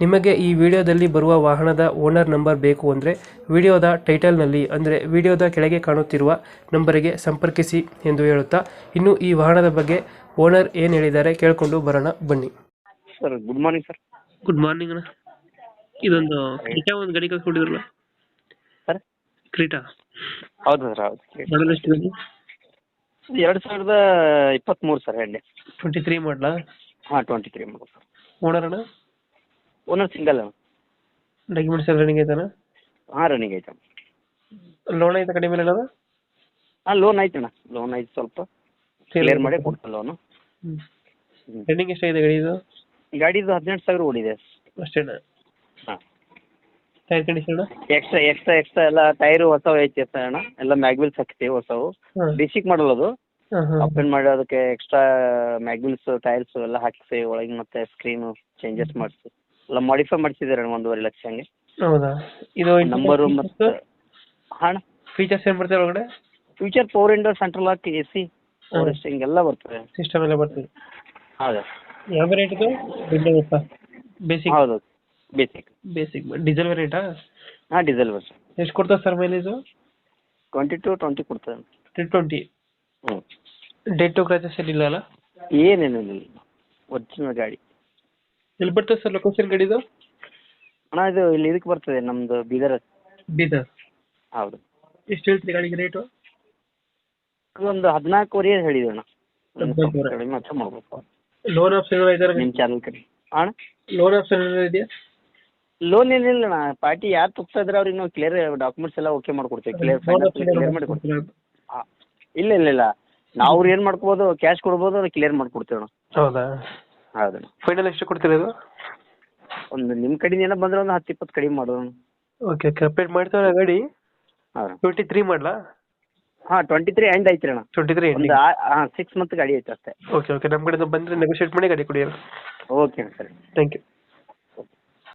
ನಿಮಗೆ ಈ ವಿಡಿಯೋದಲ್ಲಿ ಬರುವ ವಾಹನದ ಓನರ್ ನಂಬರ್ ಬೇಕು ಅಂದರೆ ವಿಡಿಯೋದ ಟೈಟಲ್ನಲ್ಲಿ ಅಂದರೆ ವಿಡಿಯೋದ ಕೆಳಗೆ ಕಾಣುತ್ತಿರುವ ನಂಬರಿಗೆ ಸಂಪರ್ಕಿಸಿ ಎಂದು ಹೇಳುತ್ತಾ ಇನ್ನು ಈ ವಾಹನದ ಬಗ್ಗೆ ಓನರ್ ಏನು ಹೇಳಿದ್ದಾರೆ ಕೇಳಿಕೊಂಡು ಬರೋಣ ಬನ್ನಿ. Sir good morning sir. Good morning ಅಣ್ಣ. ಇದೊಂದು ಕ್ರೀಟಾ ಒಂದು ಗಾಡಿ ಕಳ್ಸ್ಕೊಟ್ಟಿದ್ರಲ್ಲ ಸರ್? ಕ್ರೀಟಾ? ಹೌದು ಸರ್ ಹೌದು. ಮಾಡಲ್ ಎಷ್ಟು ಎರಡು ಸಾವಿರದ ಇಪ್ಪತ್ತ್ಮೂರು ಸರ್ ಎಣ್ಣೆ ಟ್ವೆಂಟಿ ತ್ರೀ ಮಾಡಲಾ ಹಾಂ twenty three model sir. Owner ಅಣ್ಣ? ಓನರ್ ಸಿಂಗಲ್ ಡಾಕ್ಯುಮೆಂಟ್ಸ್ ಎಲ್ಲ ರನ್ನಿಂಗ್ ಐತಣ್ಣ ಹಾಂ ರನ್ನಿಂಗ್ ಐತೆ. ಲೋನ್ ಐತೆ ಕಡಿಮೆ ಅಣ್ಣ ಹಾಂ ಲೋನ್ ಐತೆ ಅಣ್ಣ. ಲೋನ್ ಐತೆ ಸ್ವಲ್ಪ. ಕ್ಲಿಯರ್ ಮಾಡಿ ಕೊಡ್ತೀನಿ ಲೋನು ರನ್ನಿಂಗ್ ಎಷ್ಟಾಗಿದೆ ಇದು ಗಾಡಿದು ಹದಿನೆಂಟು ಸಾವಿರ ಓಡಿದೆ. ಅಷ್ಟೇನಾ ಹಾಂ. Tyre condition extra extra extra ಎಲ್ಲ ಟೈರು ಹೊಸವು ಐತೆ ಅಣ್ಣ. ಎಲ್ಲ ಮ್ಯಾಗ್ವಿಲ್ಸ್ ಹಾಕ್ತೀವಿ ಹೊಸವು. ಬೇಸಿಕ್ ಮಾಡಲ್ ಅದು. ಓಪನ್ ಮಾಡಿ ಅದಕ್ಕೆ ಎಕ್ಸ್ಟ್ರಾ ಮ್ಯಾಗ್ವಿಲ್ಸ್ ಟೈಲ್ಸ್ ಎಲ್ಲ ಹಾಕಿಸಿ ಒಳಗೆ ಮತ್ತೆ ಸ್ಕ್ರೀನು ಚೇಂಜಸ್ ಮಾಡಿಸಿ. ಎಲ್ಲ ಮಾಡಿಫೈ ಮಾಡಿಸಿದ್ದಾರೆ ಒಂದೂವರೆ ಲಕ್ಷ ಹಂಗೆ? ಹೌದಾ? ಇದು ನಂಬರ್ ಮತ್ತು ಹಣ? ಫೀಚರ್ಸ್ ಏನು ಬರ್ತದೆ ಒಳಗಡೆ? Future four indoor central lock A C ಫಾರೆಸ್ಟಿಂಗ್ ಎಲ್ಲ ಬರ್ತದೆ. ಸಿಸ್ಟಮ್ ಎಲ್ಲ ಬರ್ತದೆ. ಹೌದು. ಯಾವ ರೇಟ್ ಇದು? ಬೇಸಿಕ್ ಹೌದು ಬೇಸಿಕ್ ಬೇಸಿಕ್ ಡೀಸೆಲ್ ರೇಟಾ ಹಾಂ ಡೀಸೆಲ್ ಬಸ್ ಎಷ್ಟು ಕೊಡ್ತದೆ sir mileage twenty two twenty ಕೊಡ್ತದೆ. ಟ್ವೆಂಟಿ ಹ್ಞೂ ಡೇಟ್ ಟು ಕ್ರಾಚಸ್ ಏನಿಲ್ಲ ಅಲ್ಲ? ಏನೇನಿಲ್ಲ ಒರಿಜಿನಲ್ ಗಾಡಿ. ಎಲ್ಲಿ ಬರ್ತದೆ ಸರ್ ಲೊಕೇಶನ್ ಗಾಡಿದು? ಅಣ್ಣ ಇದು ಇಲ್ಲಿ ಇದಕ್ಕೆ ಬರ್ತದೆ ನಮ್ಮದು ಬೀದರ್. ಬೀದರ್? ಹೌದು. ಎಷ್ಟು ಹೇಳ್ತೀರಿ ಗಾಡಿಗೆ ರೇಟು ಒಂದು ಹದಿನಾಲ್ಕುವರೆ ಹೇಳಿದೆ ಅಣ್ಣ. ಹದಿನಾಲ್ಕುವರೆ. ಕಡಿಮೆ ಮಾಡ್ಬೇಕು ಲೋನ್ ಆಪ್ಷನ್ ಇದಾರೆ ನಿಮ್ಮ ಚಾನಲ್ ಕಡೆ. ಅಣ್ಣ? ಲೋನ್ ಆಪ್ಷನ್ ಇದೆಯಾ? ಲೋನ್ ಏನಿಲ್ಲ ಅಣ್ಣ. ಪಾರ್ಟಿ ಯಾರು ತುಗ್ತಾ ಇದ್ರೆ ಅವ್ರಿಗೆ ನಾವು ಕ್ಲಿಯರ್ ಡಾಕ್ಯುಮೆಂಟ್ಸ್ ಎಲ್ಲ ಓಕೆ ಮಾಡ್ಕೊಡ್ತೇವೆ. ಕ್ಲಿಯರ್ ಕ್ಲಿಯರ್ ಮಾಡಿ ಕೊಡ್ತೀವಿ ಹಾಂ ಇಲ್ಲ ಇಲ್ಲ ಇಲ್ಲ. ನಾವು ಏನು ಮಾಡ್ಕೋಬೋದು ಕ್ಯಾಶ್ ಕೊಡ್ಬೋದು ಕ್ಲಿಯರ್ ಮಾಡ್ಕೊಡ್ತೇವೆ ಅಣ್ಣ. ಹೌದಾ? ಹೌದಣ್ಣ ಫೈನಲ್ ಎಷ್ಟು ಕೊಡ್ತೀರಾ ಇದು ಒಂದು ನಿಮ್ಮ ಕಡೆಯಿಂದ ಏನೋ ಬಂದ್ರೆ ಒಂದು ಹತ್ತು ಇಪ್ಪತ್ತು ಕಡಿಮೆ ಮಾಡೋಣ ಓಕೆ ಕಂಪ್ಲೀಟ್ ಮಾಡ್ತಾರೆ ಗಾಡಿ? ಹಾಂ ಟ್ವೆಂಟಿ ತ್ರೀ ಮಾಡಲಾ? ಹಾಂ ಟ್ವೆಂಟಿ ತ್ರೀ ಎಂಡ್ ಐತ್ರಿ ಅಣ್ಣ. ಟ್ವೆಂಟಿ ತ್ರೀ ಒಂದು ಹಾಂ ಸಿಕ್ಸ್ ಮಂತ್ ಗಾಡಿ ಐತೆ ಅಷ್ಟೇ. ಓಕೆ ಓಕೆ ನಮ್ಮ ಕಡೆಯಿಂದ ಬಂದರೆ ನೆಗೋಷಿಯೇಟ್ ಮಾಡಿ ಗಾಡಿ ಕೊಡಿ ಓಕೆ ಸರಿ. Thank you